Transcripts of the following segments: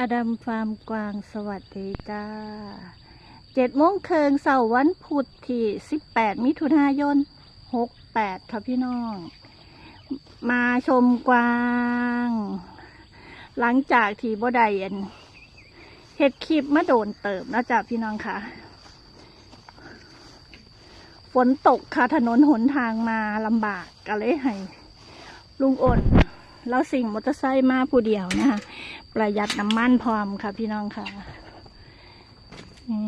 อดัมฟาร์มกวางสวัสดีจ้าเจ็ดโมงเคิงเสาร์วันพุธที่สิบแปดมิถุนายนหกแปดค่ะพี่น้อง มาชมกวาง หลังจากที่บ่ได้อันเฮ็ดคลิปมาโดนเติมนะจ๊ะพี่น้องค่ะ ฝนตกค่ะถนนหนทางมาลำบากก็เลยให้ลุงอ่นแล้วสิ่งมอเตอร์ไซค์มาผู้เดียวนะคะ ประหยัดน้ำมันพร้อมค่ะพี่น้องค่ะนี่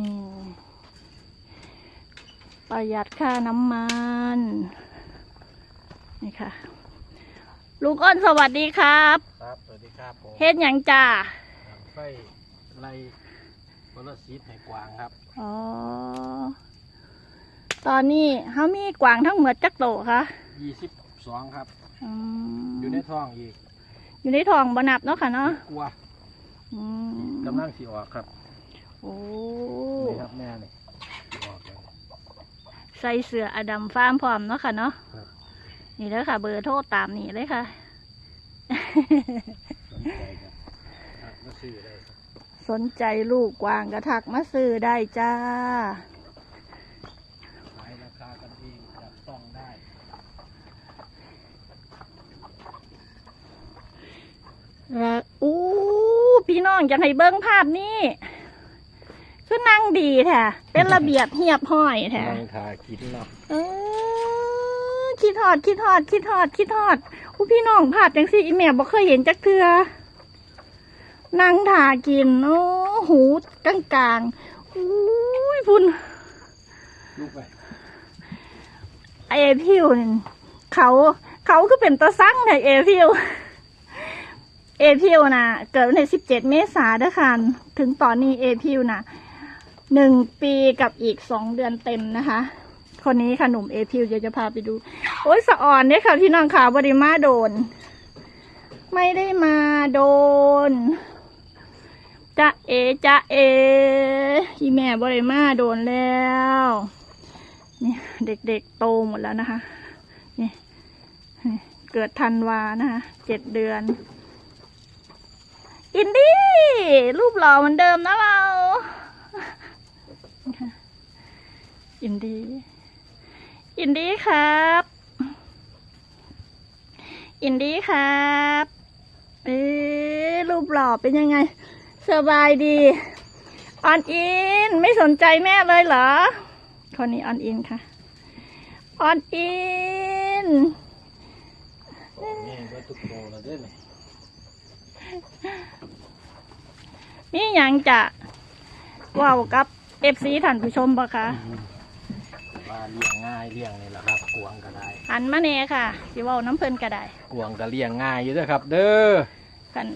ประหยัดค่าน้ำมัน นี่ค่ะ ลุงอ้นสวัสดีครับ ครับ สวัสดีครับผมเฮ็ดหยังจ้าไฟไล่โพลซีดให้กวางครับ อ๋อ ตอนนี้เขามีกวางทั้งหมดจักโตคะ22ครับอืมอยู่ในท้องอีก อยู่ในท้องบนับเนาะค่ะเนาะกลัว อืมกำลังสีออกครับโอ้นี่ครับแม่นี่สิออกแล้วใส่เสื้ออดัมฟาร์มพร้อมเนาะค่ะเนาะครับนี่แล้วค่ะ เบอร์โทรตามนี่เลยค่ะ สนใจครับอะมาซื้อได้ครับสนใจลูกกวางกระทักมาซื้อได้จ้า ขายราคากันเองจับต้องได้แล้ว อู้พี่น้องจะให้เบิ้งภาพนี้คือนั่งดีแท้เป็นระเบียบเหียบห้อยแท้นั่งทากินเนาะเออคิดทอดคิดทอดคิดทอดคิดทอดอู้พี่น้องภาพจังสิอีแม่บ่เคยเห็นจักเทือนั่งถากิน โอ้หูกลางกลางๆอุ้ยพุ่นลูกไปเอพิวนี่เขา เขาก็เป็นตะซังแต่เอพิว เอพิวนะเกิดวันที่สิบเจ็ดเมษาเด้อค่ะ ถึงตอนนี้เอพิวนะหนึ่งปีกับอีกสองเดือนเต็มนะคะ คนนี้ค่ะหนุ่มเอพิวเดี๋ยวจะพาไปดู โอ้ยสะอ่อนเนี่ยค่ะพี่น้องขาวบริมาโดน ไม่ได้มาโดนจะเอจะเออีแม่บริมาโดนแล้วนี่เด็กๆโตหมดแล้วนะคะนี่นี่เกิดธันวานะคะเจ็ดเดือน อินดี้รูปหล่อเหมือนเดิมนะเรา อินดี้อินดี้ครับ อินดี้ครับเอ๊รูปหล่อเป็นยังไง สบายดี ออนอิน ไม่สนใจแม่เลยเหรอ คนนี้ออนอินค่ะ ออนอินก็ตุกโตแล้วเด้อนี่ นี่ยังจะเว้าวกับเอฟซีท่านผู้ชมปะคะว่าเลี้ยงง่ายเลี้ยงนี่แหละครับกวางก็ได้หันมาเน่ค่ะสิเว้าน้ำเพลินก็ได้กวางก็เลี้ยงง่ายอยู่เด้วยครับ เด้อคัน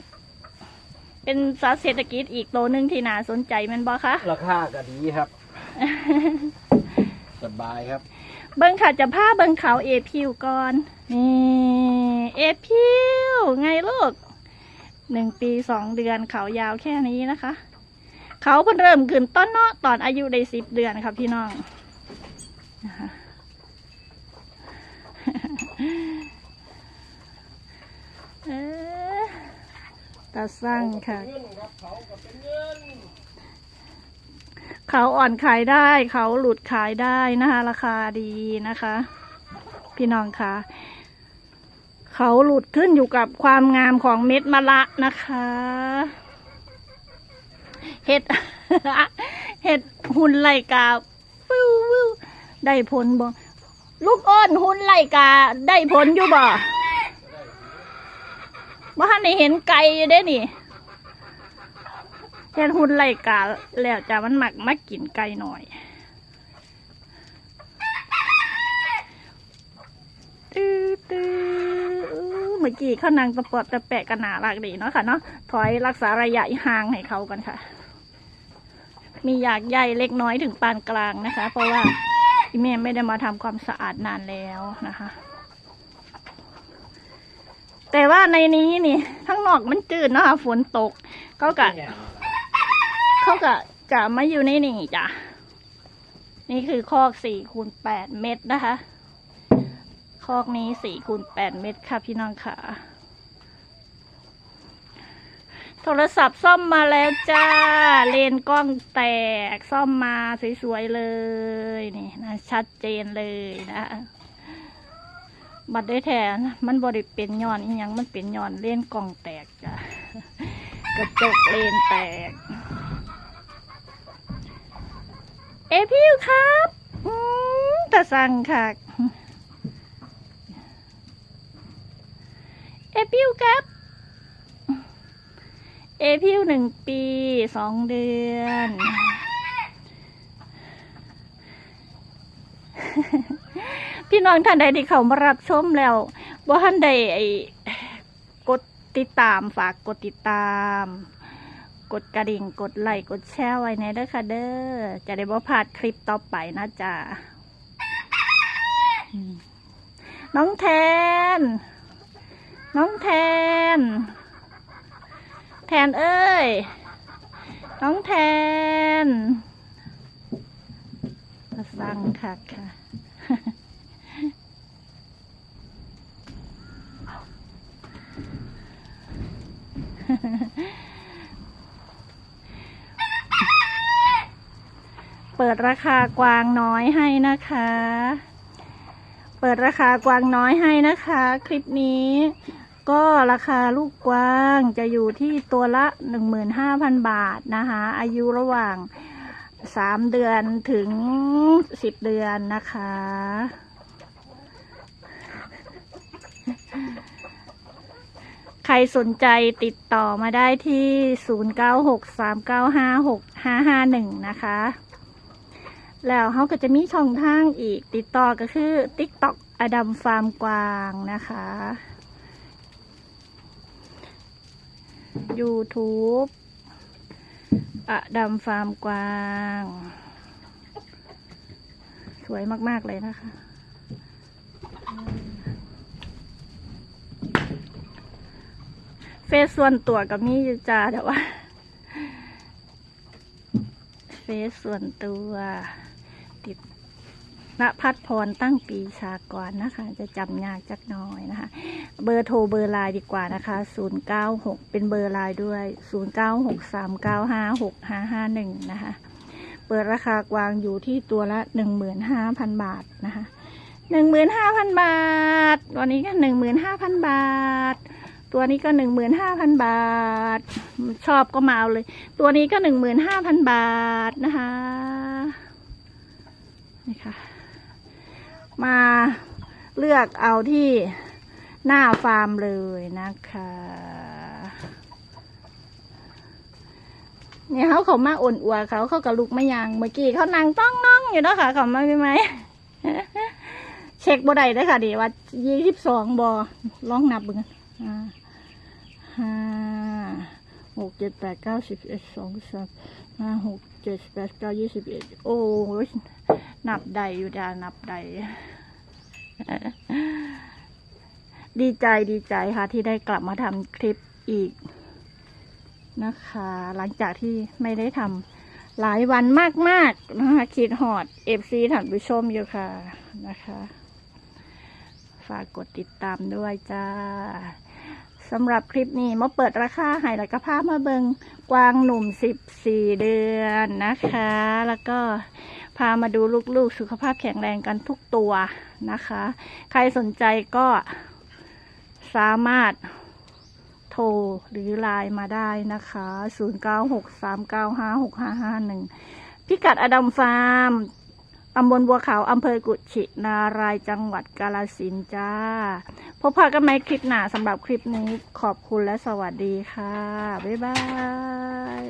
เป็นสัตว์เศรษฐกิจอีกตัวหนึ่งที่น่าสนใจแมันบ่คะ ราคาก็ดีครับ สบายครับเบิ้งค่ะจะผ้าเบิ้งเขาเอพิวก่อน นี่ เอพิวไงลูก หนึ่งปีสองเดือนเขายาวแค่นี้นะคะ เขาเพิ่งเริ่มขึ้นต้นเนาะตอนอายุได้สิบเดือนค่ะพี่น้องนะคะเอ๊ะตาสั่งค่ะ เขาอ่อนขายได้ เขาหลุดขายได้นะคะ ราคาดีนะคะ พี่น้องคะ เขาหลุดขึ้นอยู่กับความงามของเม็ดมะละนะคะ เห็ด เห็ดหุ่นไหลกาวิววิวได้ผลบ่ลูกอ้นหุ่นไหลกา ได้ผลอยู่บ่บ่ทันได้เห็นไก่อยู่เด้นี่เฮ็ดหุ่นไหลกาแล้วจ้ามันหมักมากินไก่หน่อยตื้อตื้ออู้ เมื่อกี้เขานางตะปอดตะแปะกันหนารักดีเนาะค่ะเนาะถอยรักษาระยะห่างให้เขากันค่ะ มีอยากใหญ่เล็กน้อยถึงปานกลางนะคะ เพราะว่าอีเมไม่ได้มาทำความสะอาดนานแล้วนะคะ แต่ว่าในนี้นี่ข้างนอกมันจืดเนาะค่ะฝนตกเขากะเขาก็จะมาอยู่ในนี่จ้ะนี่คือคอกสี่คูณแปดเมตรนะคะ คอกนี้สี่คูณแปดเมตรค่ะพี่น้องค่ะ โทรศัพท์ซ่อมมาแล้วจ้า เลนกล้องแตกซ่อมมาสวยๆเลยนี่นะชัดเจนเลยนะ บัดได้แทนมันบริเป็นย้อนอีหยังมันเป็นย้อนเลนกล้องแตกจ้ะกระจกเลนแตก เอพิวครับอืมตะสั่งค่ะ เอพิว ครับ เอพิวหนึ่งปีสองเดือน พี่น้องท่านใดที่เขามารับชมแล้วว่าท่านใดไอกดติดตามฝากกดติดตาม กดกระดิ่งกดไลค์กดแชร์ไว้ในเด้อค่ะเด้อจะได้บ่พลาดคลิปต่อไปนะจ๊ะน้องแทน น้องแทน แทนเอ้ย น้องแทนมาสั่งค่ะค่ะเปิดราคากวางน้อยให้นะคะ เปิดราคากวางน้อยให้นะคะ คลิปนี้ ก็ราคาลูกกวางจะอยู่ที่ตัวละ 15,000 บาทนะคะ อายุระหว่าง 3 เดือนถึง 10 เดือนนะคะ ใครสนใจติดต่อมาได้ที่ 0963956551 นะคะ แล้วเขาก็จะมีช่องทางอีกติดต่อก็คือ TikTok อดัมฟาร์มกวางนะคะ YouTube อดัมฟาร์มกวาง สวยมาก ๆ เลยนะคะ เฟซส่วนตัวกับมีอยู่จ้าแต่ว่า เฟซส่วนตัว ณพัฒพรตั้งปีชากรนะคะ จะจำยากจักหน้อยนะคะ เบอร์โทรเบอร์ไลน์ดีกว่านะคะ 096 เป็นเบอร์ไลน์ด้วย 0963956551 นะคะ เปิดราคากวางอยู่ที่ตัวละ 15,000 บาทนะคะ15,000บาท ตัวนี้ก็15,000บาท ตัวนี้ก็15,000บาท ชอบก็มาเอาเลย ตัวนี้ก็15,000บาทนะคะนี่ค่ะ มาเลือกเอาที่หน้าฟาร์มเลยนะคะ เนี่ยเขาเขามาอ่อนอัวเขาเขากับลูกไม่ยังเมื่อกี้เขานั่งต้องน้องอยู่เนาะค่ะเขามาไม่ไหมเช็คบ่ได้เด้ค่ะดีว่ายี่สิบสองบอลองนับเบิ่งอ่าห้าหกเจ็ดแปดเก้าสิบเอ็ดสองสามห้าหกเจ็ดแปดเก้ายี่สิบเอ็ดโอ้ นับได้อยู่ดานับได้ดีใจดีใจค่ะ ที่ได้กลับมาทำคลิปอีกนะคะ หลังจากที่ไม่ได้ทำหลายวันมากๆนะคะคิดหอดเอฟซีท่านผู้ชมอยู่ค่ะนะคะ ฝากกดติดตามด้วยจ้าสำหรับคลิปนี้มาเปิดราคาให้แล้วก็พามาเบิงกวางหนุ่มสิบสี่เดือนนะคะ แล้วก็ พามาดูลูกๆ สุขภาพแข็งแรงกันทุกตัวนะคะ ใครสนใจก็สามารถโทรหรือไลน์มาได้นะคะ 0963956551 พิกัดอดัมฟาร์มตำบลบัวขาวอำเภอกุชินารายจังหวัดกาลสินธุ์จ้า พบพากันไหมคลิปหน้าสำหรับคลิปนี้ขอบคุณและสวัสดีค่ะ บ๊ายบาย